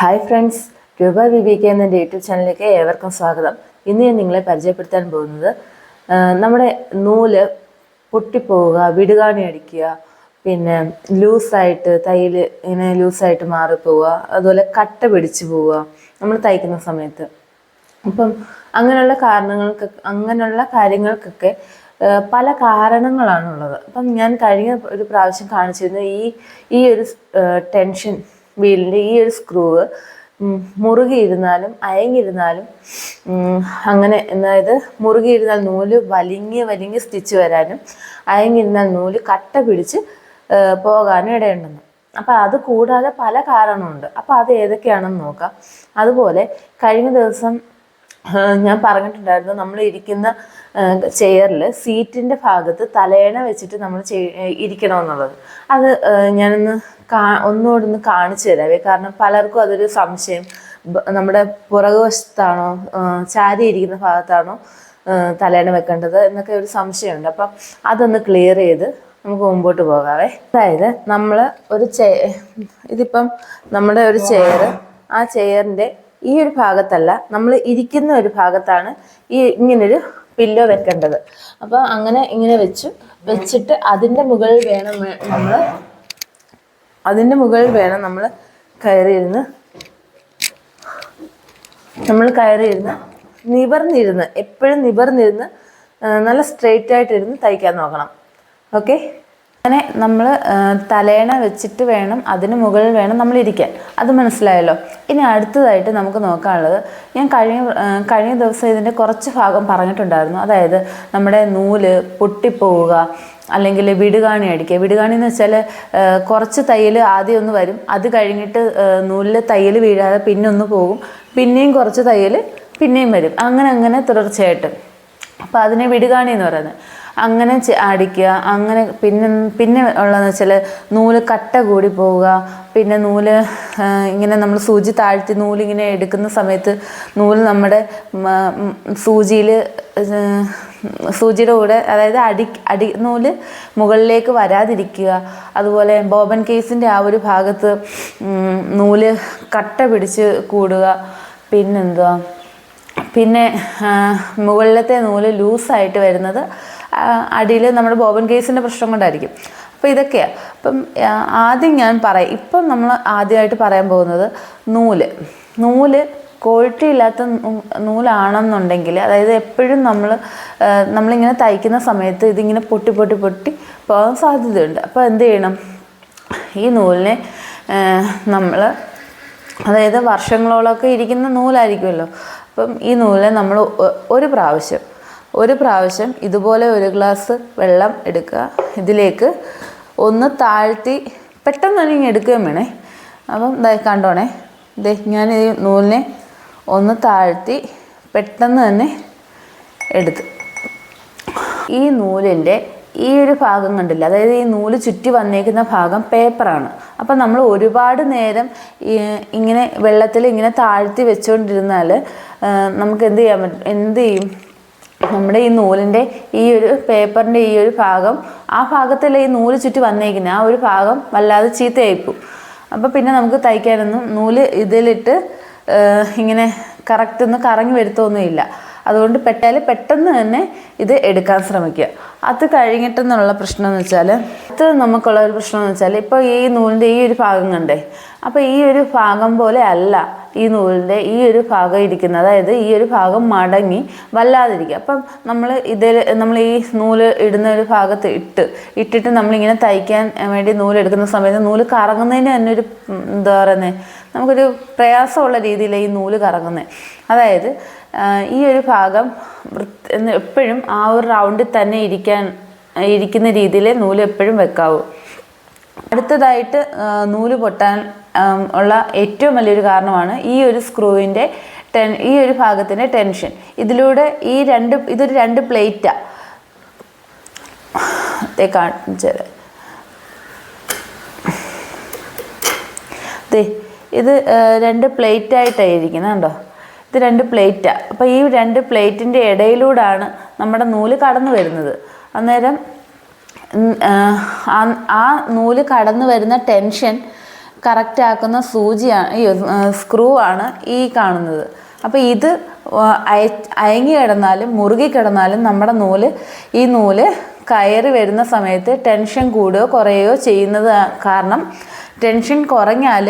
Hi friends Roopa V B K എന്ന YouTube ചാനലിലേക്ക് ഏവർക്കും സ്വാഗതം. ഇന്ന് ഞാൻ നിങ്ങളെ പരിചയപ്പെടുത്താൻ പോകുന്നത് നമ്മുടെ നൂൽ പൊട്ടിപ്പോവുക വിടുകാണി അടിക്കുക പിന്നെ ലൂസായിട്ട് തയ്യൽ ഇങ്ങനെ ലൂസായിട്ട് മാറിപ്പോവുക അതുപോലെ കട്ട പിടിച്ചു പോവുക നമ്മൾ തയ്ക്കുന്ന സമയത്ത്. അപ്പം അങ്ങനെയുള്ള കാരണങ്ങൾക്ക് അങ്ങനെയുള്ള കാര്യങ്ങൾക്കൊക്കെ പല കാരണങ്ങളാണുള്ളത്. അപ്പം ഞാൻ കഴിഞ്ഞ ഒരു പ്രാവശ്യം കാണിച്ചിരുന്ന ഈ ഈ ഒരു ടെൻഷൻ വീലിന്റെ ഈ ഒരു സ്ക്രൂവ് മുറുകിയിരുന്നാലും അയങ്ങിയിരുന്നാലും അങ്ങനെ അതായത് മുറുകിയിരുന്നാൽ നൂൽ വലിഞ്ഞ് വലിഞ്ഞ് സ്റ്റിച്ച് വരാനും അയങ്ങിയിരുന്നാൽ നൂൽ കട്ട പിടിച്ച് പോകാനും ഇടയുണ്ടെന്ന്. അപ്പം അത് കൂടാതെ പല കാരണമുണ്ട്. അപ്പം അത് ഏതൊക്കെയാണെന്ന് നോക്കാം. അതുപോലെ കഴിഞ്ഞ ദിവസം ഞാൻ പറഞ്ഞിട്ടുണ്ടായിരുന്നു നമ്മൾ ഇരിക്കുന്ന ചെയറിൽ സീറ്റിന്റെ ഭാഗത്ത് തലയണ വെച്ചിട്ട് നമ്മൾ ഇരിക്കണമെന്നുള്ളത്. അത് ഞാനൊന്ന് കാ ഒന്നുകൂടെ ഒന്ന് കാണിച്ചു തരാവേ കാരണം പലർക്കും അതൊരു സംശയം. നമ്മുടെ പുറകു വശത്താണോ ചാരി ഇരിക്കുന്ന ഭാഗത്താണോ തലയണ വെക്കേണ്ടത് എന്നൊക്കെ ഒരു സംശയമുണ്ട്. അപ്പം അതൊന്ന് ക്ലിയർ ചെയ്ത് നമുക്ക് മുമ്പോട്ട് പോകാവേ. അതായത് നമ്മൾ ഒരു ചെ ഇതിപ്പം നമ്മുടെ ഒരു ചെയർ ആ ചെയറിന്റെ ഈ ഒരു ഭാഗത്തല്ല നമ്മൾ ഇരിക്കുന്ന ഒരു ഭാഗത്താണ് ഈ ഇങ്ങനൊരു പില്ലോ വെക്കേണ്ടത്. അപ്പോൾ അങ്ങനെ ഇങ്ങനെ വെച്ചു. വെച്ചിട്ട് അതിന്റെ മുകളിൽ വേണം നമ്മൾ അതിന്റെ മുകളിൽ വേണം നമ്മൾ കയറിയിരുന്ന് നമ്മൾ കയറിയിരുന്ന് നിവർന്നിരുന്ന് എപ്പോഴും നിവർന്നിരുന്ന് നല്ല സ്ട്രെയിറ്റ് ആയിട്ടിരുന്ന് തയ്ക്കാൻ നോക്കണം. ഓക്കെ അങ്ങനെ നമ്മൾ തലേണ വെച്ചിട്ട് വേണം അതിന് മുകളിൽ വേണം നമ്മൾ ഇരിക്കാൻ. അത് മനസ്സിലായല്ലോ? ഇനി അടുത്തതായിട്ട് നമുക്ക് നോക്കാനുള്ളത് ഞാൻ കഴിഞ്ഞ കഴിഞ്ഞ ദിവസം ഇതിന്റെ കുറച്ച് ഭാഗം പറഞ്ഞിട്ടുണ്ടായിരുന്നു. അതായത് നമ്മുടെ നൂൽ പൊട്ടിപ്പോവുക അല്ലെങ്കിൽ വിടുകാണി അടിക്കുക. വിടുകാണി എന്ന് വെച്ചാൽ കുറച്ച് തയ്യൽ ആദ്യം ഒന്ന് വരും. അത് കഴിഞ്ഞിട്ട് നൂലിൽ തയ്യൽ വീഴാതെ പിന്നെ ഒന്ന് പോകും. പിന്നെയും കുറച്ച് തയ്യൽ പിന്നെയും വരും. അങ്ങനെ അങ്ങനെ തുടർച്ചയായിട്ട്. അപ്പോൾ അതിനെ വിടുകാണി എന്ന് പറയുന്നത്. അങ്ങനെ അടിക്കുക അങ്ങനെ പിന്നെ പിന്നെ ഉള്ളതെന്ന് വെച്ചാൽ നൂൽ കട്ട കൂടി പോവുക. പിന്നെ നൂൽ ഇങ്ങനെ നമ്മൾ സൂചി താഴ്ത്തി നൂലിങ്ങനെ എടുക്കുന്ന സമയത്ത് നൂൽ നമ്മുടെ സൂചിയിൽ സൂചിയുടെ കൂടെ അതായത് അടി അടി നൂൽ മുകളിലേക്ക് വരാതിരിക്കുക. അതുപോലെ ബോബൻ കേസിന്റെ ആ ഒരു ഭാഗത്ത് നൂൽ കട്ട പിടിച്ച് കൂടുക. പിന്നെന്തുവാ? പിന്നെ മുകളിലത്തെ നൂൽ ലൂസായിട്ട് വരുന്നത് അടിയിൽ നമ്മുടെ ബോബൻ കേസിന്റെ പ്രശ്നം കൊണ്ടായിരിക്കും. അപ്പോൾ ഇതൊക്കെയാണ് അപ്പം ആദ്യം ഞാൻ പറയാം. ഇപ്പം നമ്മൾ ആദ്യമായിട്ട് പറയാൻ പോകുന്നത് നൂൽ. നൂൽ ക്വാളിറ്റി ഇല്ലാത്ത നൂലാണെന്നുണ്ടെങ്കിൽ അതായത് എപ്പോഴും നമ്മൾ നമ്മളിങ്ങനെ തയ്ക്കുന്ന സമയത്ത് ഇതിങ്ങനെ പൊട്ടി പൊട്ടി പൊട്ടി പോകാൻ സാധ്യതയുണ്ട്. അപ്പോൾ എന്ത് ചെയ്യണം? ഈ നൂലിനെ നമ്മൾ അതായത് വർഷങ്ങളോളമൊക്കെ ഇരിക്കുന്ന നൂലായിരിക്കുമല്ലോ. അപ്പം ഈ നൂലിനെ നമ്മൾ ഒരു പ്രാവശ്യം ഒരു പ്രാവശ്യം ഇതുപോലെ ഒരു ഗ്ലാസ് വെള്ളം എടുക്കുക. ഇതിലേക്ക് ഒന്ന് താഴ്ത്തി പെട്ടെന്ന് തന്നെ ഇങ്ങനെ എടുക്കുകയും വേണേ. അപ്പം ഇതായി കണ്ടോണേ. ദേ ഞാൻ ഈ നൂലിനെ ഒന്ന് താഴ്ത്തി പെട്ടെന്ന് തന്നെ എടുത്ത്. ഈ നൂലിന്റെ ഈ ഒരു ഭാഗം കണ്ടില്ല? അതായത് ഈ നൂൽ ചുറ്റി വന്നേക്കുന്ന ഭാഗം പേപ്പറാണ്. അപ്പം നമ്മൾ ഒരുപാട് നേരം ഇങ്ങനെ വെള്ളത്തിൽ ഇങ്ങനെ താഴ്ത്തി വെച്ചുകൊണ്ടിരുന്നാൽ നമുക്ക് എന്ത് ചെയ്യാൻ പറ്റും? എന്ത് ചെയ്യും? നമ്മുടെ ഈ നൂലിന്റെ ഈ ഒരു പേപ്പറിന്റെ ഈ ഒരു ഭാഗം ആ ഭാഗത്തിൽ ഈ നൂൽ ചുറ്റി വന്നേക്കുന്ന ആ ഒരു ഭാഗം വല്ലാതെ ചീത്തയായിപ്പോവും. അപ്പോൾ പിന്നെ നമുക്ക് തയ്ക്കാനൊന്നും നൂൽ ഇതിലിട്ട് ഇങ്ങനെ കറക്റ്റ് ഒന്ന് കറങ്ങി വരുത്തൊന്നുമില്ല അതുകൊണ്ട് പെട്ടാൽ പെട്ടെന്ന് തന്നെ ഇത് എടുക്കാൻ ശ്രമിക്കുക. അത് കഴിഞ്ഞിട്ടെന്നുള്ള പ്രശ്നം എന്ന് വെച്ചാൽ അത് നമുക്കുള്ള ഒരു പ്രശ്നം എന്ന് വെച്ചാൽ ഇപ്പോൾ ഈ നൂലിന്റെ ഈ ഒരു ഭാഗം കണ്ടേ? അപ്പോൾ ഈ ഒരു ഭാഗം പോലെ അല്ല. ഈ നൂലിന്റെ ഈ ഒരു ഭാഗം ഇരിക്കുന്നത് അതായത് ഈ ഒരു ഭാഗം മടങ്ങി വല്ലാതിരിക്കുക. അപ്പം നമ്മൾ ഇതിൽ നമ്മൾ ഈ നൂൽ ഇടുന്ന ഒരു ഭാഗത്ത് ഇട്ട് ഇട്ടിട്ട് നമ്മളിങ്ങനെ തയ്ക്കാൻ വേണ്ടി നൂൽ എടുക്കുന്ന സമയത്ത് നൂൽ കറങ്ങുന്നതിന് തന്നെ ഒരു എന്താ പറയുന്നത് നമുക്കൊരു പ്രയാസമുള്ള രീതിയിൽ ഈ നൂൽ കറങ്ങുന്നത് അതായത് ഈ ഒരു ഭാഗം എപ്പോഴും ആ ഒരു റൗണ്ടിൽ തന്നെ ഇരിക്കാൻ ഇരിക്കുന്ന രീതിയിൽ നൂൽ എപ്പോഴും വെക്കാവൂ. അടുത്തതായിട്ട് നൂൽ പൊട്ടാൻ ഉള്ള ഏറ്റവും വലിയൊരു കാരണമാണ് ഈ ഒരു സ്ക്രൂവിന്റെ ടെൻ ഈ ഒരു ഭാഗത്തിന്റെ ടെൻഷൻ ഇതിലൂടെ ഈ രണ്ട് ഇതൊരു രണ്ട് പ്ലേറ്റാണ് കാണിച്ചത് ഇത് രണ്ട് പ്ലേറ്റ് ആയിട്ടാണ് ഇരിക്കുന്നത് കണ്ടോ? ഇത് രണ്ട് പ്ലേറ്റാണ് അപ്പോൾ ഈ രണ്ട് പ്ലേറ്റിന്റെ ഇടയിലൂടാണ് നമ്മുടെ നൂൽ കടന്നു വരുന്നത്. അന്നേരം ആ, നൂൽ കടന്നു വരുന്ന ടെൻഷൻ കറക്റ്റ് ആക്കുന്ന സൂചിയാണ് ഈ സ്ക്രൂ ആണ് ഈ കാണുന്നത്. അപ്പോൾ ഇത് അയ അയങ്ങി കിടന്നാലും മുറുകി കിടന്നാലും നമ്മുടെ നൂൽ ഈ നൂൽ കയറി വരുന്ന സമയത്ത് ടെൻഷൻ കൂടുകയോ കുറയുകയോ ചെയ്യുന്നത് കാരണം ടെൻഷൻ കുറഞ്ഞാൽ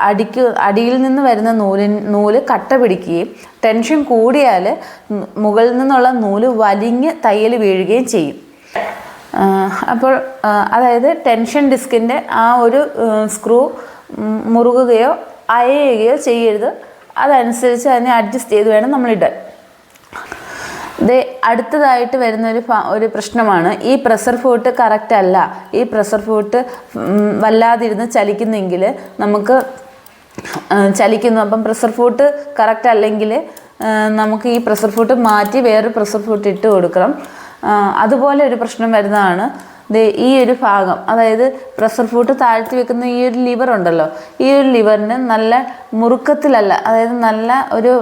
അടിക്ക് അടിയിൽ നിന്ന് വരുന്ന നൂലിൻ നൂൽ കട്ട പിടിക്കുകയും ടെൻഷൻ കൂടിയാൽ മുകളിൽ നിന്നുള്ള നൂൽ വലിഞ്ഞ് തയ്യൽ വീഴുകയും ചെയ്യും. അപ്പോൾ അതായത് ടെൻഷൻ ഡിസ്കിന്റെ ആ ഒരു സ്ക്രൂ മുറുകുകയോ അയയുകയോ ചെയ്യരുത്. അതനുസരിച്ച് അതിനെ അഡ്ജസ്റ്റ് ചെയ്ത് വേണം നമ്മളിടാൻ. ഇത് അടുത്തതായിട്ട് വരുന്ന ഒരു ഒരു പ്രശ്നമാണ്. ഈ പ്രഷർ ഫോട്ട് കറക്റ്റ് അല്ല. ഈ പ്രഷർ ഫോട്ട് വല്ലാതിരുന്ന് ചലിക്കുന്നെങ്കിൽ നമുക്ക് ചലിക്കുന്നു. അപ്പം പ്രഷർ ഫോട്ട് കറക്റ്റ് അല്ലെങ്കിൽ നമുക്ക് ഈ പ്രഷർ ഫോട്ട് മാറ്റി വേറൊരു പ്രഷർ ഫോട്ട് ഇട്ട് കൊടുക്കണം. അതുപോലെ ഒരു പ്രശ്നം വരുന്നതാണ്. ഈ ഒരു ഭാഗം അതായത് പ്രഷർ ഫുഡ് താഴ്ത്തി വെക്കുന്ന ഈ ഒരു ലിവർ ഉണ്ടല്ലോ ഈ ഒരു ലിവറിന് നല്ല മുറുക്കത്തിലല്ല അതായത് നല്ല ഒരു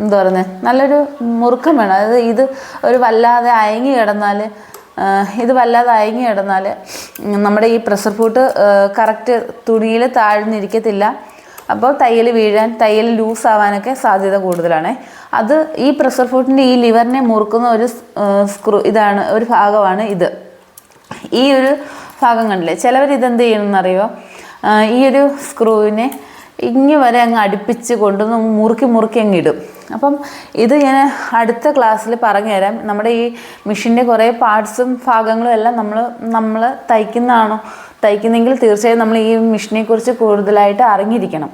എന്താ പറയുന്നത് നല്ലൊരു മുറുക്കം വേണം. അതായത് ഇത് ഒരു വല്ലാതെ അയങ്ങി കിടന്നാൽ ഇത് വല്ലാതെ അയങ്ങി കിടന്നാൽ നമ്മുടെ ഈ പ്രഷർ ഫുഡ് കറക്റ്റ് തുണിയിൽ താഴ്ന്നിരിക്കത്തില്ല. അപ്പോൾ തയ്യൽ വീഴാൻ തയ്യൽ ലൂസ് ആവാനൊക്കെ സാധ്യത കൂടുതലാണ്. അത് ഈ പ്രഷർ ഫുഡിന്റെ ഈ ലിവറിനെ മുറുക്കുന്ന ഒരു സ്ക്രൂ ഇതാണ് ഒരു ഭാഗമാണ് ഇത്. ഈ ഒരു ഭാഗം കണ്ടില്ലേ? ചിലവർ ഇതെന്ത് ചെയ്യണമെന്നറിയോ ഈ ഒരു സ്ക്രൂവിനെ ഇങ്ങ് വരെ അങ്ങ് അടുപ്പിച്ച് കൊണ്ടുവന്ന് മുറുക്കി മുറുക്കി അങ്ങ് ഇടും. അപ്പം ഇത് ഞാൻ അടുത്ത ക്ലാസ്സിൽ പറഞ്ഞു തരാം. നമ്മുടെ ഈ മെഷീന്റെ കുറേ പാർട്സും ഭാഗങ്ങളും എല്ലാം നമ്മൾ നമ്മൾ തയ്ക്കുന്നതാണോ? തയ്ക്കുന്നെങ്കിൽ തീർച്ചയായും നമ്മൾ ഈ മെഷീനെ കുറിച്ച് കൂടുതലായിട്ട് അറിഞ്ഞിരിക്കണം.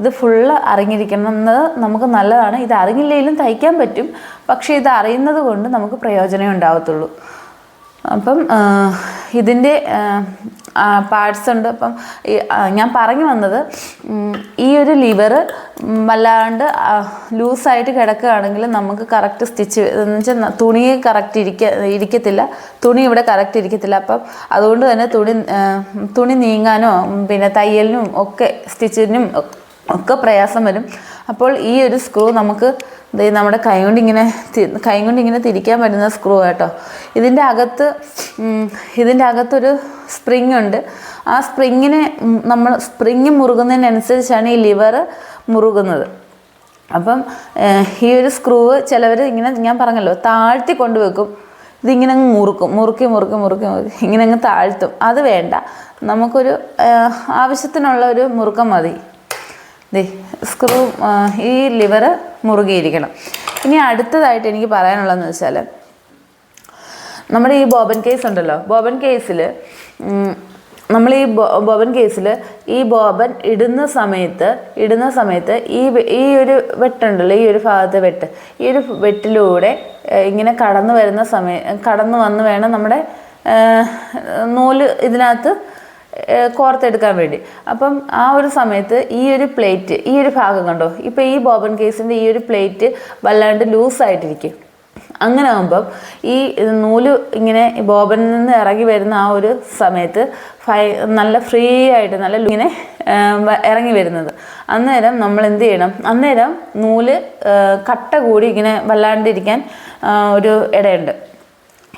ഇത് ഫുള്ള് അറിഞ്ഞിരിക്കണം എന്നത് നമുക്ക് നല്ലതാണ്. ഇത് അറിഞ്ഞില്ലെങ്കിലും തയ്ക്കാൻ പറ്റും. പക്ഷേ ഇത് അറിയുന്നത് കൊണ്ട് നമുക്ക് പ്രയോജനം ഉണ്ടാവത്തുള്ളൂ. അപ്പം ഇതിന്റെ പാർട്സ് ഉണ്ട്. അപ്പം ഞാൻ പറഞ്ഞു വന്നത് ഈ ഒരു ലിവർ വല്ലാണ്ട് ലൂസായിട്ട് കിടക്കുകയാണെങ്കിൽ നമുക്ക് കറക്റ്റ് സ്റ്റിച്ച് എന്ന് വെച്ചാൽ തുണി കറക്റ്റ് ഇരിക്ക ഇരിക്കത്തില്ല. തുണി ഇവിടെ കറക്റ്റ് ഇരിക്കത്തില്ല. അപ്പം അതുകൊണ്ട് തന്നെ തുണി തുണി നീങ്ങാനോ പിന്നെ തയ്യലിനും ഒക്കെ സ്റ്റിച്ചിനും ഒക്കെ പ്രയാസം വരും. അപ്പോൾ ഈ ഒരു സ്ക്രൂ നമുക്ക് നമ്മുടെ കൈ കൊണ്ട് ഇങ്ങനെ കൈ കൊണ്ട് ഇങ്ങനെ തിരിക്കാൻ പറ്റുന്ന സ്ക്രൂ കേട്ടോ ഇതിന്റെ അകത്ത് ഇതിന്റെ അകത്തൊരു സ്പ്രിങ് ഉണ്ട്. ആ സ്പ്രിങ്ങിനെ നമ്മൾ സ്പ്രിങ് മുറുകുന്നതിനനുസരിച്ചാണ് ഈ ലിവർ മുറുകുന്നത്. അപ്പം ഈ ഒരു സ്ക്രൂവ് ചിലവർ ഇങ്ങനെ ഞാൻ പറഞ്ഞല്ലോ താഴ്ത്തി കൊണ്ടുവെക്കും. ഇതിങ്ങനെ അങ്ങ് മുറുക്കും മുറുക്കി മുറുക്കി മുറുക്കി മുറുക്കി ഇങ്ങനെ അങ്ങ് താഴ്ത്തും. അത് വേണ്ട. നമുക്കൊരു ആവശ്യത്തിനുള്ള ഒരു മുറുക്കം മതി. ദേ സ്ക്രൂ ഈ ലിവർ മുറുകിയിരിക്കണം. ഇനി അടുത്തതായിട്ട് എനിക്ക് പറയാനുള്ളതെന്ന് വെച്ചാൽ നമ്മുടെ ഈ ബോബൻ കേസ് ഉണ്ടല്ലോ ബോബൻ കേസിൽ നമ്മൾ ഈ ബോബൻ കേസിൽ ഈ ബോബൻ ഇടുന്ന സമയത്ത് ഇടുന്ന സമയത്ത് ഈ ഈ ഒരു വെട്ടുണ്ടല്ലോ ഈ ഒരു ഭാഗത്തെ വെട്ട് ഈ ഒരു വെട്ടിലൂടെ ഇങ്ങനെ കടന്നു വരുന്ന സമയം കടന്നു വന്ന് വേണം നമ്മുടെ നൂൽ ഇതിനകത്ത് കോർത്തെടുക്കാൻ വേണ്ടി. അപ്പം ആ ഒരു സമയത്ത് ഈ ഒരു പ്ലേറ്റ് ഈ ഒരു ഭാഗം കണ്ടോ? ഇപ്പം ഈ ബോബൻ കേസിന്റെ ഈ ഒരു പ്ലേറ്റ് വല്ലാണ്ട് ലൂസായിട്ടിരിക്കും. അങ്ങനെ ആകുമ്പം ഈ നൂൽ ഇങ്ങനെ ബോബനിൽ നിന്ന് ഇറങ്ങി വരുന്ന ആ ഒരു സമയത്ത് ഫൈ നല്ല ഫ്രീ ആയിട്ട് നല്ല ഇങ്ങനെ ഇറങ്ങി വരുന്നത്. അന്നേരം നമ്മൾ എന്ത് ചെയ്യണം? അന്നേരം നൂൽ കട്ട കൂടി ഇങ്ങനെ വല്ലാണ്ടിരിക്കാൻ ഒരു ഇടയുണ്ട്.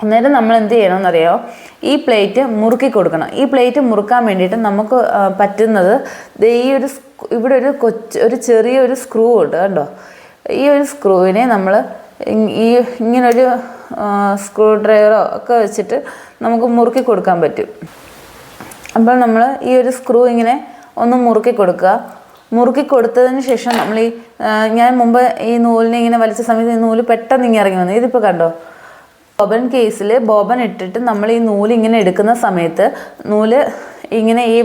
അന്നേരം നമ്മൾ എന്ത് ചെയ്യണമെന്നറിയോ ഈ പ്ലേറ്റ് മുറുക്കി കൊടുക്കണം. ഈ പ്ലേറ്റ് മുറുക്കാൻ വേണ്ടിയിട്ട് നമുക്ക് പറ്റുന്നത് ഈ ഒരു ഇവിടെ ഒരു കൊച്ച് ഒരു ചെറിയ ഒരു സ്ക്രൂ ഉണ്ട് കണ്ടോ? ഈ ഒരു സ്ക്രൂവിനെ നമ്മൾ ഈ ഇങ്ങനൊരു സ്ക്രൂ ഡ്രൈവറോ ഒക്കെ വെച്ചിട്ട് നമുക്ക് മുറുക്കി കൊടുക്കാൻ പറ്റും. അപ്പോൾ നമ്മൾ ഈ ഒരു സ്ക്രൂ ഇങ്ങനെ ഒന്ന് മുറുക്കി കൊടുക്കുക. മുറുക്കി കൊടുത്തതിന് ശേഷം നമ്മൾ ഈ ഞാൻ മുമ്പ് ഈ നൂലിനെ ഇങ്ങനെ വലിച്ച സമയത്ത് ഈ നൂൽ പെട്ടെന്ന് ഇങ്ങനെ ഇറങ്ങി വന്നു. ഇതിപ്പോൾ കണ്ടോ? ബോബൻ കേസിൽ ബോബൻ ഇട്ടിട്ട് നമ്മൾ ഈ നൂൽ ഇങ്ങനെ എടുക്കുന്ന സമയത്ത് നൂൽ ഇങ്ങനെ ഈ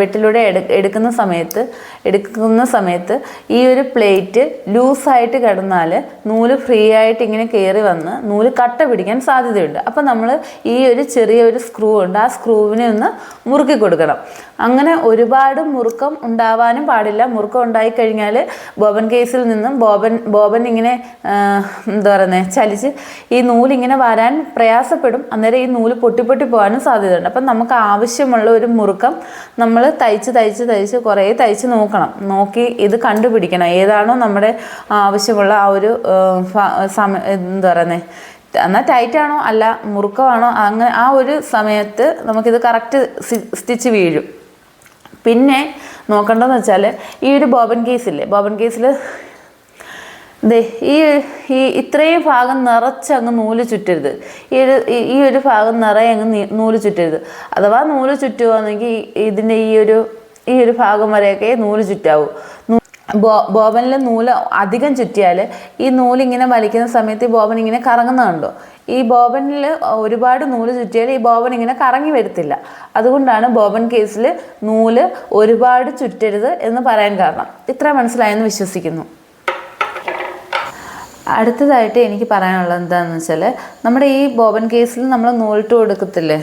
വെട്ടിലൂടെ എടുക്കുന്ന സമയത്ത് എടുക്കുന്ന സമയത്ത് ഈ ഒരു പ്ലേറ്റ് ലൂസായിട്ട് കിടന്നാൽ നൂൽ ഫ്രീ ആയിട്ട് ഇങ്ങനെ കയറി വന്ന് നൂൽ കട്ട പിടിക്കാൻ സാധ്യതയുണ്ട്. അപ്പോൾ നമ്മൾ ഈ ഒരു ചെറിയ ഒരു സ്ക്രൂ ഉണ്ട്. ആ സ്ക്രൂവിനെ ഒന്ന് മുറുക്കി കൊടുക്കണം. അങ്ങനെ ഒരുപാട് മുറുക്കം ഉണ്ടാവാനും പാടില്ല. മുറുക്കം ഉണ്ടായിക്കഴിഞ്ഞാൽ ബോബൻ കേസിൽ നിന്നും ബോബൻ ബോബൻ ഇങ്ങനെ എന്താ പറയുന്നത് ചലിച്ച് ഈ നൂലിങ്ങനെ വരാൻ പ്രയാസപ്പെടും. അന്നേരം ഈ നൂൽ പൊട്ടി പൊട്ടി പോകാനും സാധ്യതയുണ്ട്. അപ്പം നമുക്ക് ആവശ്യമുള്ള ഒരു മുറുക്കം നമ്മൾ തയ്ച്ച് തയ്ച്ച് തയ്ച്ച് കുറേ തയ്ച്ച് നോക്കണം. നോക്കി ഇത് കണ്ടുപിടിക്കണം. ഏതാണോ നമ്മുടെ ആവശ്യമുള്ള ആ ഒരു സമയം എന്താ പറയുന്നത് എന്നാൽ ടൈറ്റാണോ അല്ല മുറുക്കമാണോ അങ്ങനെ ആ ഒരു സമയത്ത് നമുക്കിത് കറക്റ്റ് സ്റ്റിച്ച് വീഴും. പിന്നെ നോക്കേണ്ടതെന്ന് വെച്ചാൽ ഈ ഒരു ബോബൻ കേസില്ലേ ബോബൻ കേസിൽ ദേ ഈ ഈ ഇത്രയും ഭാഗം നിറച്ചങ്ങ് നൂൽ ചുറ്റരുത്. ഈ ഒരു ഈ- ഒരു ഭാഗം നിറയെ അങ്ങ് നൂൽ ചുറ്റരുത്. അഥവാ നൂൽ ചുറ്റുകയാണെങ്കിൽ ഇതിന്റെ ഈ ഒരു ഈ ഒരു ഭാഗം വരെയൊക്കെ നൂൽ ചുറ്റാവൂ. ബോബനിൽ നൂൽ അധികം ചുറ്റിയാൽ ഈ നൂൽ ഇങ്ങനെ വലിക്കുന്ന സമയത്ത് ഈ ബോബൻ ഇങ്ങനെ കറങ്ങുന്ന കണ്ടോ ഈ ബോബനിൽ ഒരുപാട് നൂൽ ചുറ്റിയാൽ ഈ ബോബൻ ഇങ്ങനെ കറങ്ങി വരത്തില്ല. അതുകൊണ്ടാണ് ബോബൻ കേസിൽ നൂൽ ഒരുപാട് ചുറ്റരുത് എന്ന് പറയാൻ കാരണം. ഇത്ര മനസ്സിലായെന്ന് വിശ്വസിക്കുന്നു. അടുത്തതായിട്ട് എനിക്ക് പറയാനുള്ളത് എന്താണെന്ന് വെച്ചാൽ നമ്മുടെ ഈ ബോബൻ കേസിൽ നമ്മൾ നൂലിട്ട് കൊടുക്കത്തില്ലേ?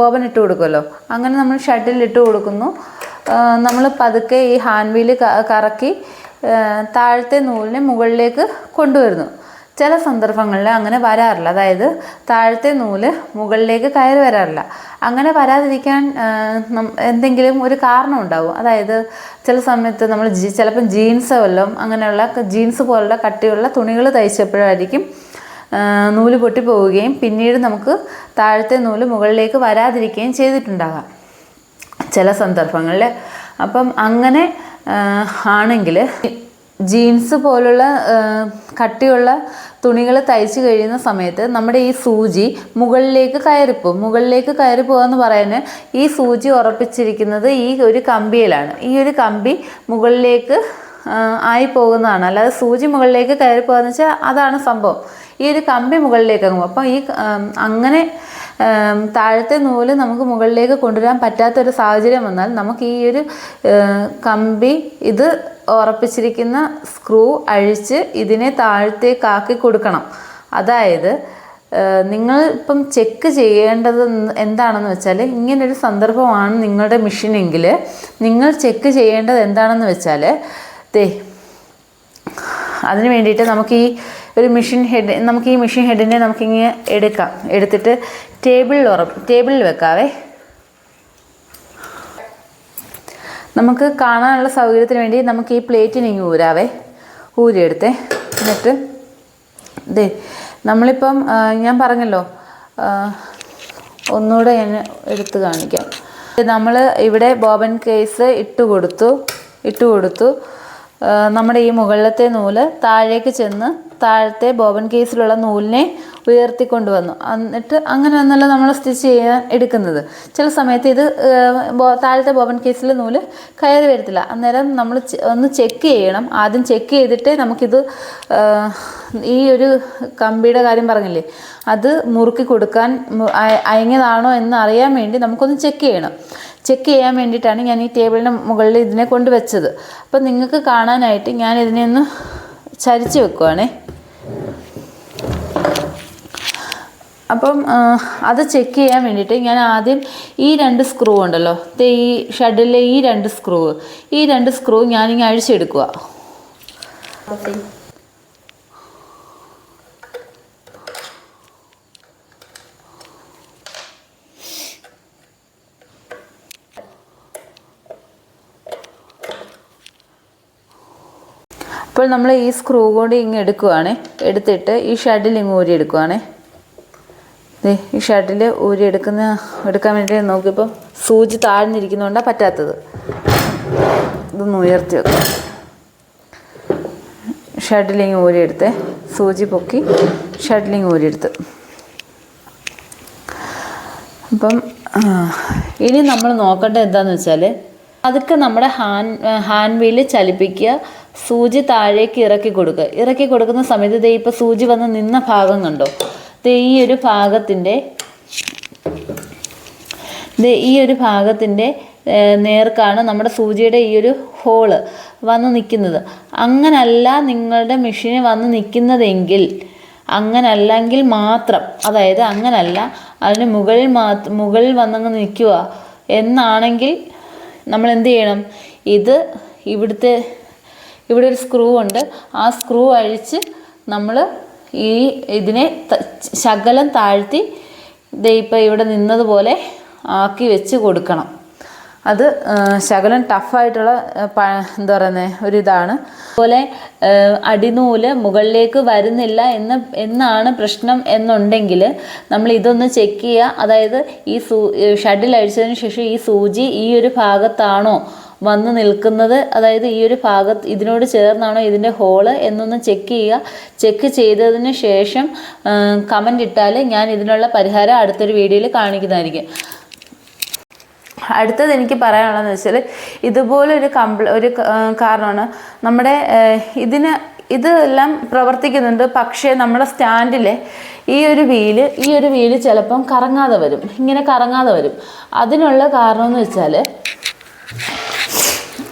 ബോബൻ ഇട്ട് കൊടുക്കുമല്ലോ? അങ്ങനെ നമ്മൾ ഷട്ടിൽ ഇട്ട് കൊടുക്കുന്നു. നമ്മൾ പതുക്കെ ഈ ഹാൻഡ് വീൽ കറക്കി താഴത്തെ നൂലിനെ മുകളിലേക്ക് കൊണ്ടുവരുന്നു. ചില സന്ദർഭങ്ങളിൽ അങ്ങനെ വരാറില്ല. അതായത് താഴത്തെ നൂൽ മുകളിലേക്ക് കയറി വരാറില്ല. അങ്ങനെ വരാതിരിക്കാൻ എന്തെങ്കിലും ഒരു കാരണം ഉണ്ടാവും. അതായത് ചില സമയത്ത് നമ്മൾ ചിലപ്പം ജീൻസ് വല്ലതും അങ്ങനെയുള്ള ജീൻസ് പോലുള്ള കട്ടിയുള്ള തുണികൾ തയ്ച്ചപ്പോഴായിരിക്കും നൂൽ പൊട്ടി പോവുകയും പിന്നീട് നമുക്ക് താഴത്തെ നൂൽ മുകളിലേക്ക് വരാതിരിക്കുകയും ചെയ്തിട്ടുണ്ടാകാം. ചില സന്ദർഭങ്ങളിൽ അപ്പം അങ്ങനെ ആണെങ്കിൽ ജീൻസ് പോലുള്ള കട്ടിയുള്ള തുണികൾ തയ്ച്ച് കഴിയുന്ന സമയത്ത് നമ്മുടെ ഈ സൂചി മുകളിലേക്ക് കയറിപ്പോവും മുകളിലേക്ക് കയറി എന്ന് പറയാൻ ഈ സൂചി ഉറപ്പിച്ചിരിക്കുന്നത് ഈ ഒരു കമ്പിയിലാണ്. ഈ ഒരു കമ്പി മുകളിലേക്ക് ആയി പോകുന്നതാണ്. അല്ലാതെ സൂചി മുകളിലേക്ക് കയറി പോകുകയെന്ന് വെച്ചാൽ അതാണ് സംഭവം. ഈ ഒരു കമ്പി മുകളിലേക്ക് അങ്ങ് അപ്പോൾ അപ്പം ഈ അങ്ങനെ താഴത്തെ നൂൽ നമുക്ക് മുകളിലേക്ക് കൊണ്ടുവരാൻ പറ്റാത്തൊരു സാഹചര്യം വന്നാൽ നമുക്ക് ഈ ഒരു കമ്പി ഇത് ഉറപ്പിച്ചിരിക്കുന്ന സ്ക്രൂ അഴിച്ച് ഇതിനെ താഴത്തേക്കാക്കി കൊടുക്കണം. അതായത് നിങ്ങൾ ഇപ്പം ചെക്ക് ചെയ്യേണ്ടത് എന്ത് എന്താണെന്ന് വെച്ചാൽ ഇങ്ങനൊരു സന്ദർഭമാണ് നിങ്ങളുടെ മെഷീനെങ്കിൽ നിങ്ങൾ ചെക്ക് ചെയ്യേണ്ടത് എന്താണെന്ന് വെച്ചാൽ ദേ അതിന് വേണ്ടിയിട്ട് നമുക്ക് ഈ ഒരു മെഷീൻ ഹെഡ് നമുക്ക് ഈ മെഷീൻ ഹെഡിനെ നമുക്കിങ്ങനെ എടുക്കാം. എടുത്തിട്ട് ടേബിളിൽ ഉറപ്പ് ടേബിളിൽ വെക്കാവേ. നമുക്ക് കാണാനുള്ള സൗകര്യത്തിന് വേണ്ടി നമുക്ക് ഈ പ്ലേറ്റിന് ഇങ്ങ് ഊരാവേ. ഊരിയെടുത്തേ. എന്നിട്ട് ദേ നമ്മളിപ്പം ഞാൻ പറഞ്ഞല്ലോ ഒന്നുകൂടെ ഞാൻ എടുത്ത് കാണിക്കാം. നമ്മൾ ഇവിടെ ബോബൻ കേസ് ഇട്ട് കൊടുത്തു ഇട്ട് കൊടുത്തു. നമ്മുടെ ഈ മുകളിലത്തെ നൂൽ താഴേക്ക് ചെന്ന് താഴത്തെ ബോബൻ കേസിലുള്ള നൂലിനെ ഉയർത്തിക്കൊണ്ടുവന്നു. എന്നിട്ട് അങ്ങനെ ഒന്നല്ല നമ്മൾ സ്റ്റിച്ച് ചെയ്യാൻ എടുക്കുന്നത്. ചില സമയത്ത് ഇത് താഴത്തെ ബോബൻ കേസിൽ നൂൽ കയറി വരത്തില്ല. അന്നേരം നമ്മൾ ഒന്ന് ചെക്ക് ചെയ്യണം. ആദ്യം ചെക്ക് ചെയ്തിട്ടേ നമുക്കിത് ഈ ഒരു കമ്പിയുടെ കാര്യം പറഞ്ഞില്ലേ അത് മുറുക്കി കൊടുക്കാൻ അയങ്ങിയതാണോ എന്ന് അറിയാൻ വേണ്ടി നമുക്കൊന്ന് ചെക്ക് ചെയ്യണം. ചെക്ക് ചെയ്യാൻ വേണ്ടിയിട്ടാണ് ഞാൻ ഈ ടേബിളിന് മുകളിൽ ഇതിനെ കൊണ്ട് വെച്ചത് അപ്പം നിങ്ങൾക്ക് കാണാനായിട്ട് ഞാൻ ഇതിനെ ഒന്ന് ചരിച്ച് വെക്കുവാണേ. അപ്പം അത് ചെക്ക് ചെയ്യാൻ വേണ്ടിയിട്ട് ഞാൻ ആദ്യം ഈ രണ്ട് സ്ക്രൂ ഉണ്ടല്ലോ ഈ ഷഡിലെ ഈ രണ്ട് സ്ക്രൂ ഈ രണ്ട് സ്ക്രൂ ഞാനിങ്ങനെ അഴിച്ചെടുക്കുക അപ്പോൾ നമ്മൾ ഈ സ്ക്രൂ കൊണ്ട് ഇങ്ങ് എടുക്കുവാണേ. എടുത്തിട്ട് ഈ ഷഡിൽ ഇങ്ങ് ഊരി എടുക്കുവാണേ ഈ ഷട്ടിൽ ഊരി എടുക്കുന്ന എടുക്കാൻ വേണ്ടി നോക്കിയപ്പോൾ സൂചി താഴ്ന്നിരിക്കുന്നതുകൊണ്ടാണ് പറ്റാത്തത്. ഇതൊന്ന് ഉയർത്തി വെക്കാം. ഷട്ടിലിങ് ഊരിയെടുത്ത്. സൂചി പൊക്കി ഷട്ടിലിങ് ഊരിയെടുത്ത്. അപ്പം ഇനി നമ്മൾ നോക്കേണ്ടത് എന്താണെന്ന് വെച്ചാൽ അതൊക്കെ നമ്മുടെ ഹാൻഡ് ഹാൻഡ് വീൽ ചലിപ്പിക്കുക സൂചി താഴേക്ക് ഇറക്കി കൊടുക്കുക. ഇറക്കി കൊടുക്കുന്ന സമയത്ത് ദേ ഇപ്പോൾ സൂചി വന്ന് നിന്ന ഭാഗം കണ്ടോ? ദേ ഈ ഒരു ഭാഗത്തിന്റെ ദേ ഈ ഒരു ഭാഗത്തിന്റെ നേർക്കാണ് നമ്മുടെ സൂചിയുടെ ഈ ഒരു ഹോൾ വന്ന് നിൽക്കുന്നത്. അങ്ങനല്ല നിങ്ങളുടെ മെഷീന് വന്ന് നിൽക്കുന്നതെങ്കിൽ അങ്ങനല്ലെങ്കിൽ മാത്രം അതായത് അങ്ങനല്ല അതിന് മുകളിൽ മാത്ര മുകളിൽ വന്നങ്ങ് നിൽക്കുക എന്നാണെങ്കിൽ നമ്മൾ എന്ത് ചെയ്യണം? ഇത് ഇവിടുത്തെ ഇവിടെ ഒരു സ്ക്രൂ ഉണ്ട്. ആ സ്ക്രൂ അഴിച്ച് നമ്മൾ ഈ ഇതിനെ ശകലം താഴ്ത്തി ഇപ്പം ഇവിടെ നിന്നതുപോലെ ആക്കി വെച്ച് കൊടുക്കണം. അത് ശകലം ടഫായിട്ടുള്ള പ- എന്താ പറയുന്നത് ഒരിതാണ് അതുപോലെ അടിനൂൽ മുകളിലേക്ക് വരുന്നില്ല എന്ന് എന്നാണ് പ്രശ്നം എന്നുണ്ടെങ്കിൽ നമ്മൾ ഇതൊന്ന് ചെക്ക് ചെയ്യുക. അതായത് ഈ സൂ ഷഡിൽ അഴിച്ചതിന് ശേഷം ഈ സൂചി ഈ ഒരു ഭാഗത്താണോ വന്ന് നിൽക്കുന്നത്. അതായത് ഈ ഒരു ഭാഗത്ത് ഇതിനോട് ചേർന്നാണോ ഇതിന്റെ ഹോൾ എന്നൊന്ന് ചെക്ക് ചെയ്യുക. ചെക്ക് ചെയ്തതിന് ശേഷം കമന്റ് ഇട്ടാൽ ഞാൻ ഇതിനുള്ള പരിഹാരം അടുത്തൊരു വീഡിയോയിൽ കാണിക്കുന്നതായിരിക്കും. അടുത്തത് എനിക്ക് പറയാനുള്ളതെന്ന് വെച്ചാൽ ഇതുപോലെ ഒരു കംപ്ല ഒരു കാരണമാണ് നമ്മുടെ ഇതിന് ഇതെല്ലാം പ്രവർത്തിക്കുന്നുണ്ട്. പക്ഷേ നമ്മുടെ സ്റ്റാൻഡിലെ ഈ ഒരു വീൽ ഈ ഒരു വീൽ ചിലപ്പം കറങ്ങാതെ വരും. ഇങ്ങനെ കറങ്ങാതെ വരും. അതിനുള്ള കാരണമെന്ന് വെച്ചാൽ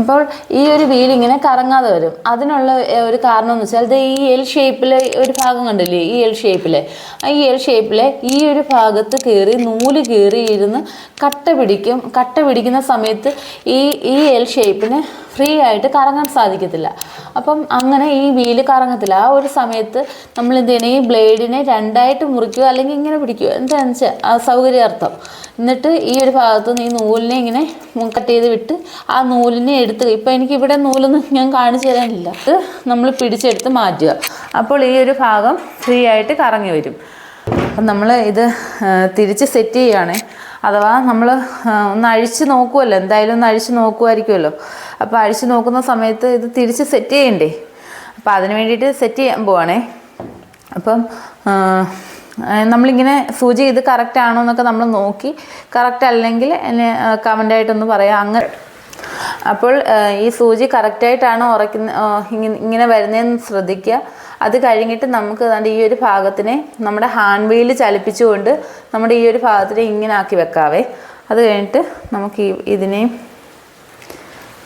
അപ്പോൾ ഈ ഒരു വീൽ ഇങ്ങനെ കറങ്ങാതെ വരും. അതിനുള്ള ഒരു കാരണം എന്ന് വെച്ചാൽ ഈ എൽ ഷേപ്പിലെ ഒരു ഭാഗം കണ്ടില്ലേ? ഈ എൽ ഷേപ്പിലെ ഈ എൽ ഷേപ്പിലെ ഈ ഒരു ഭാഗത്ത് കയറി നൂൽ കയറി ഇരുന്ന് കട്ട പിടിക്കും. കട്ട പിടിക്കുന്ന സമയത്ത് ഈ ഈ എൽ ഷേപ്പിന് ഫ്രീ ആയിട്ട് കറങ്ങാൻ സാധിക്കത്തില്ല. അപ്പം അങ്ങനെ ഈ വീൽ കറങ്ങത്തില്ല. ആ ഒരു സമയത്ത് നമ്മൾ എന്ത് ഈ ബ്ലേഡിനെ രണ്ടായിട്ട് മുറിക്കുക അല്ലെങ്കിൽ ഇങ്ങനെ പിടിക്കുക. എന്താണെന്ന് വെച്ചാൽ സൗകര്യാർത്ഥം. എന്നിട്ട് ഈ ഒരു ഭാഗത്തുനിന്ന് ഈ നൂലിനെ ഇങ്ങനെ കട്ട് ചെയ്ത് വിട്ട് ആ നൂലിനെ എടുത്ത് ഇപ്പം എനിക്ക് ഇവിടെ നൂലൊന്നും ഞാൻ കാണിച്ചു തരാനില്ല. അത് നമ്മൾ പിടിച്ചെടുത്ത് മാറ്റുക. അപ്പോൾ ഈ ഒരു ഭാഗം ഫ്രീ ആയിട്ട് കറങ്ങി വരും. അപ്പം നമ്മൾ ഇത് തിരിച്ച് സെറ്റ് ചെയ്യുകയാണേ. അഥവാ നമ്മൾ ഒന്ന് അഴിച്ച് നോക്കുമല്ലോ എന്തായാലും ഒന്ന് അഴിച്ച് നോക്കുമായിരിക്കുമല്ലോ അപ്പോൾ അഴിച്ച് നോക്കുന്ന സമയത്ത് ഇത് തിരിച്ച് സെറ്റ് ചെയ്യണ്ടേ? അപ്പോൾ അതിന് വേണ്ടിയിട്ട് സെറ്റ് ചെയ്യാൻ പോവാണേ. അപ്പം നമ്മളിങ്ങനെ സൂചി ഇത് കറക്റ്റ് ആണോ എന്നൊക്കെ നമ്മൾ നോക്കി. കറക്റ്റ് അല്ലെങ്കിൽ എന്നെ കമന്റായിട്ടൊന്ന് പറയാം. അങ്ങനെ അപ്പോൾ ഈ സൂചി കറക്റ്റായിട്ടാണ് ഉറയ്ക്കുന്ന ആ, ഇങ്ങനെ വരുന്നതെന്ന് ശ്രദ്ധിക്കുക. അത് കഴിഞ്ഞിട്ട് നമുക്ക് ഈ ഒരു ഭാഗത്തിനെ നമ്മുടെ ഹാൻഡ് വീൽ ചലിപ്പിച്ചുകൊണ്ട് നമ്മുടെ ഈ ഒരു ഭാഗത്തിനെ ഇങ്ങനെ ആക്കി വെക്കാവേ. അത് കഴിഞ്ഞിട്ട് നമുക്ക് ഈ ഇതിനെ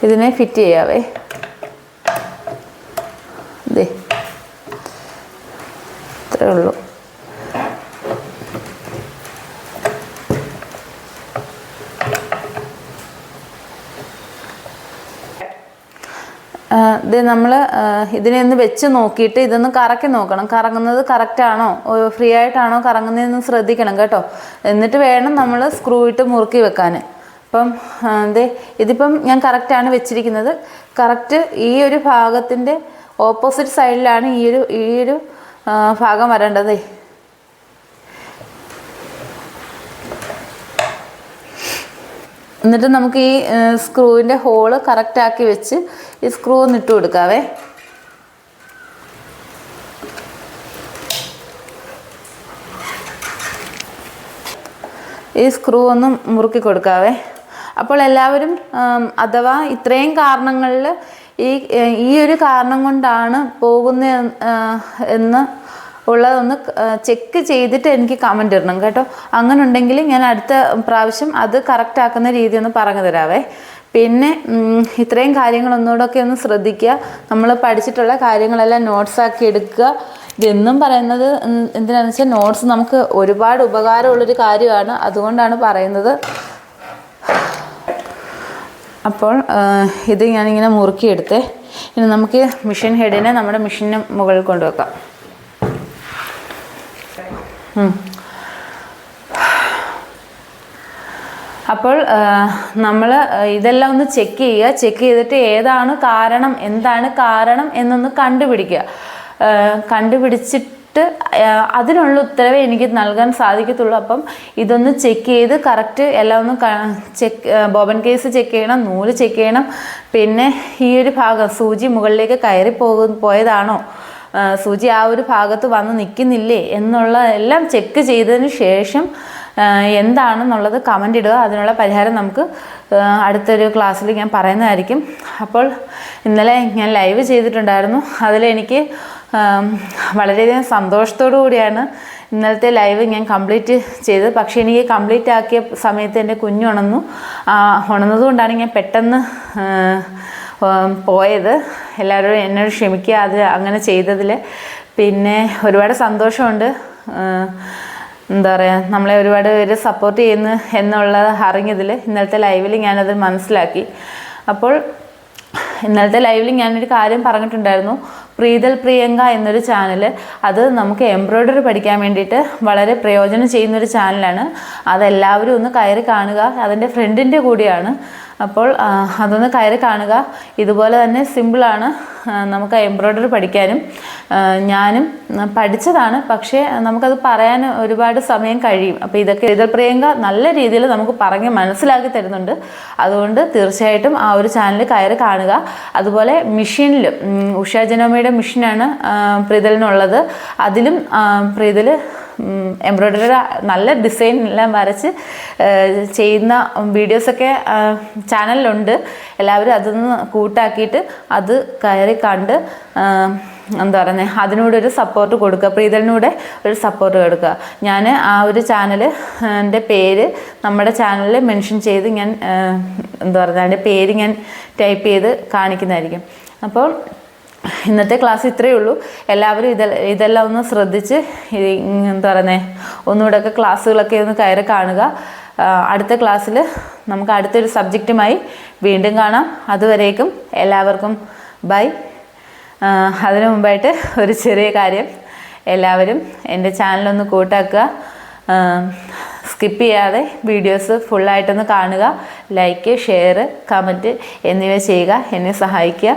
ഇതിനെ ഫിറ്റ് ചെയ്യാവേ. ഇതേ ഇത്രേ ഉള്ളൂ. ഇത് നമ്മൾ ഇതിനെ ഒന്ന് വെച്ച് നോക്കിയിട്ട് ഇതൊന്ന് കറക്കി നോക്കണം. കറങ്ങുന്നത് കറക്റ്റാണോ ഫ്രീ ആയിട്ടാണോ കറങ്ങുന്നതെന്ന് ശ്രദ്ധിക്കണം കേട്ടോ. എന്നിട്ട് വേണം നമ്മൾ സ്ക്രൂ ഇട്ട് മുറുക്കി വെക്കാൻ അപ്പം അതെ ഇതിപ്പം ഞാൻ കറക്റ്റാണ് വെച്ചിരിക്കുന്നത്. കറക്റ്റ് ഈ ഒരു ഭാഗത്തിന്റെ ഓപ്പോസിറ്റ് സൈഡിലാണ് ഈ ഒരു ഈ ഒരു ഭാഗം വരേണ്ടത്. എന്നിട്ട് നമുക്ക് ഈ സ്ക്രൂവിന്റെ ഹോൾ കറക്റ്റാക്കി വെച്ച് ഈ സ്ക്രൂ ഒന്ന് ഇട്ട് കൊടുക്കാവേ. ഈ സ്ക്രൂ ഒന്ന് മുറുക്കി കൊടുക്കാവേ. അപ്പോൾ എല്ലാവരും അഥവാ ഇത്രയും കാരണങ്ങളിൽ ഈ ഈ ഒരു കാരണം കൊണ്ടാണ് പോകുന്ന എന്ന് ഉള്ളതൊന്ന് ചെക്ക് ചെയ്തിട്ട് എനിക്ക് കമന്റ് ഇടണം കേട്ടോ. അങ്ങനെ ഉണ്ടെങ്കിൽ ഞാൻ അടുത്ത പ്രാവശ്യം അത് കറക്റ്റ് ആക്കുന്ന രീതി ഒന്ന് പറഞ്ഞു തരാവേ. പിന്നെ ഇത്രയും കാര്യങ്ങൾ ഒന്നുകൂടെയൊക്കെ ഒന്ന് ശ്രദ്ധിക്കുക. നമ്മൾ പഠിച്ചിട്ടുള്ള കാര്യങ്ങളെല്ലാം നോട്ട്സ് ആക്കി എടുക്കുക. ഇതെന്നും പറയുന്നത് എന്തിനാണെന്ന് വെച്ചാൽ നോട്ട്സ് നമുക്ക് ഒരുപാട് ഉപകാരമുള്ളൊരു കാര്യമാണ്. അതുകൊണ്ടാണ് പറയുന്നത്. അപ്പോൾ ഇത് ഞാനിങ്ങനെ മുറുക്കിയെടുത്തേ. ഇനി നമുക്ക് മിഷൻ ഹെഡിനെ നമ്മുടെ മിഷന് മുകളിൽ കൊണ്ടുവെക്കാം. അപ്പോൾ നമ്മൾ ഇതെല്ലാം ഒന്ന് ചെക്ക് ചെയ്യുക. ചെക്ക് ചെയ്തിട്ട് ഏതാണ് കാരണം എന്താണ് കാരണം എന്നൊന്ന് കണ്ടുപിടിക്കുക. കണ്ടുപിടിച്ചിട്ട് അതിനുള്ള ഉത്തരവേ എനിക്ക് നൽകാൻ സാധിക്കത്തുള്ളൂ. അപ്പം ഇതൊന്ന് ചെക്ക് ചെയ്ത് കറക്റ്റ് എല്ലാം ഒന്ന് ചെക്ക് ബോബൻ കേസ് ചെക്ക് ചെയ്യണം നൂൽ ചെക്ക് ചെയ്യണം. പിന്നെ ഈ ഒരു ഭാഗം സൂചി മുകളിലേക്ക് കയറി പോകു പോയതാണോ? സൂചി ആ ഒരു ഭാഗത്ത് വന്ന് നിൽക്കുന്നില്ലേ എന്നുള്ള എല്ലാം ചെക്ക് ചെയ്തതിന് ശേഷം എന്താണെന്നുള്ളത് കമന്റ് ഇടുക. അതിനുള്ള പരിഹാരം നമുക്ക് അടുത്തൊരു ക്ലാസ്സിൽ ഞാൻ പറയുന്നതായിരിക്കും. അപ്പോൾ ഇന്നലെ ഞാൻ ലൈവ് ചെയ്തിട്ടുണ്ടായിരുന്നു. അതിലെനിക്ക് വളരെയധികം സന്തോഷത്തോടു കൂടിയാണ് ഇന്നലത്തെ ലൈവ് ഞാൻ കംപ്ലീറ്റ് ചെയ്തത്. പക്ഷേ എനിക്ക് കംപ്ലീറ്റ് ആക്കിയ സമയത്ത് എന്റെ കുഞ്ഞുണന്നു ഉണന്നതുകൊണ്ടാണ് ഞാൻ പെട്ടെന്ന് പോയത്. എല്ലാവരും എന്നോട് ക്ഷമിക്കുക. അത് അങ്ങനെ ചെയ്തതിൽ പിന്നെ ഒരുപാട് സന്തോഷമുണ്ട്. എന്താ പറയുക നമ്മളെ ഒരുപാട് പേര് സപ്പോർട്ട് ചെയ്യുന്നു എന്നുള്ളത് അറിഞ്ഞതിൽ ഇന്നലത്തെ ലൈവിൽ ഞാനത് മനസ്സിലാക്കി. അപ്പോൾ ഇന്നലത്തെ ലൈവിൽ ഞാനൊരു കാര്യം പറഞ്ഞിട്ടുണ്ടായിരുന്നു. പ്രീതൽ പ്രിയങ്ക എന്നൊരു ചാനൽ അത് നമുക്ക് എംബ്രോയ്ഡറി പഠിക്കാൻ വേണ്ടിയിട്ട് വളരെ പ്രയോജനം ചെയ്യുന്നൊരു ചാനലാണ് അതെല്ലാവരും ഒന്ന് കയറി കാണുക. അതിന്റെ ഫ്രണ്ടിന്റെ കൂടിയാണ്. അപ്പോൾ അതൊന്ന് കയറി കാണുക. ഇതുപോലെ തന്നെ സിമ്പിളാണ് നമുക്ക് എംബ്രോയ്ഡറി പഠിക്കാനും ഞാനും പഠിച്ചതാണ്. പക്ഷേ നമുക്കത് പറയാൻ ഒരുപാട് സമയം കഴിയും. അപ്പോൾ ഇതൊക്കെ ഇതിൽ പ്രിയങ്ക നല്ല രീതിയിൽ നമുക്ക് പറഞ്ഞ് മനസ്സിലാക്കി തരുന്നുണ്ട്. അതുകൊണ്ട് തീർച്ചയായിട്ടും ആ ഒരു ചാനൽ കയറി കാണുക. അതുപോലെ മിഷീനിൽ ഉഷ ജനോമയുടെ മിഷീനാണ് പ്രീതലിനുള്ളത്. അതിലും പ്രീതൽ എംബ്രോയ്ഡറിയുടെ നല്ല ഡിസൈൻ എല്ലാം വരച്ച് ചെയ്യുന്ന വീഡിയോസൊക്കെ ചാനലിലുണ്ട്. എല്ലാവരും അതൊന്ന് കൂട്ടാക്കിയിട്ട് അത് കയറി കണ്ട് എന്താ പറയുന്നത് അതിനൂടെ ഒരു സപ്പോർട്ട് കൊടുക്കുക. പ്രീതലിനൂടെ ഒരു സപ്പോർട്ട് കൊടുക്കുക. ഞാൻ ആ ഒരു ചാനൽ എന്റെ പേര് നമ്മുടെ ചാനലിൽ മെൻഷൻ ചെയ്ത് ഞാൻ എന്താ പറയുക അതിന്റെ പേര് ഞാൻ ടൈപ്പ് ചെയ്ത് കാണിക്കുന്നതായിരിക്കും. അപ്പോൾ ഇന്നത്തെ ക്ലാസ് ഇത്രയേ ഉള്ളൂ. എല്ലാവരും ഇതെ ഇതെല്ലാം ഒന്ന് ശ്രദ്ധിച്ച് എന്താ പറയുന്നത് ഒന്നുകൂടെയൊക്കെ ക്ലാസ്സുകളൊക്കെ ഒന്ന് കയറി കാണുക. അടുത്ത ക്ലാസ്സിൽ നമുക്ക് അടുത്തൊരു സബ്ജക്റ്റുമായി വീണ്ടും കാണാം. അതുവരേക്കും എല്ലാവർക്കും ബൈ അതിനു മുമ്പായിട്ട് ഒരു ചെറിയ കാര്യം. എല്ലാവരും എന്റെ ചാനലൊന്ന് കൂട്ടാക്കുക. സ്കിപ്പ് ചെയ്യാതെ വീഡിയോസ് ഫുള്ളായിട്ടൊന്ന് കാണുക. ലൈക്ക് ഷെയർ കമന്റ് എന്നിവ ചെയ്യുക. എന്നെ സഹായിക്കുക.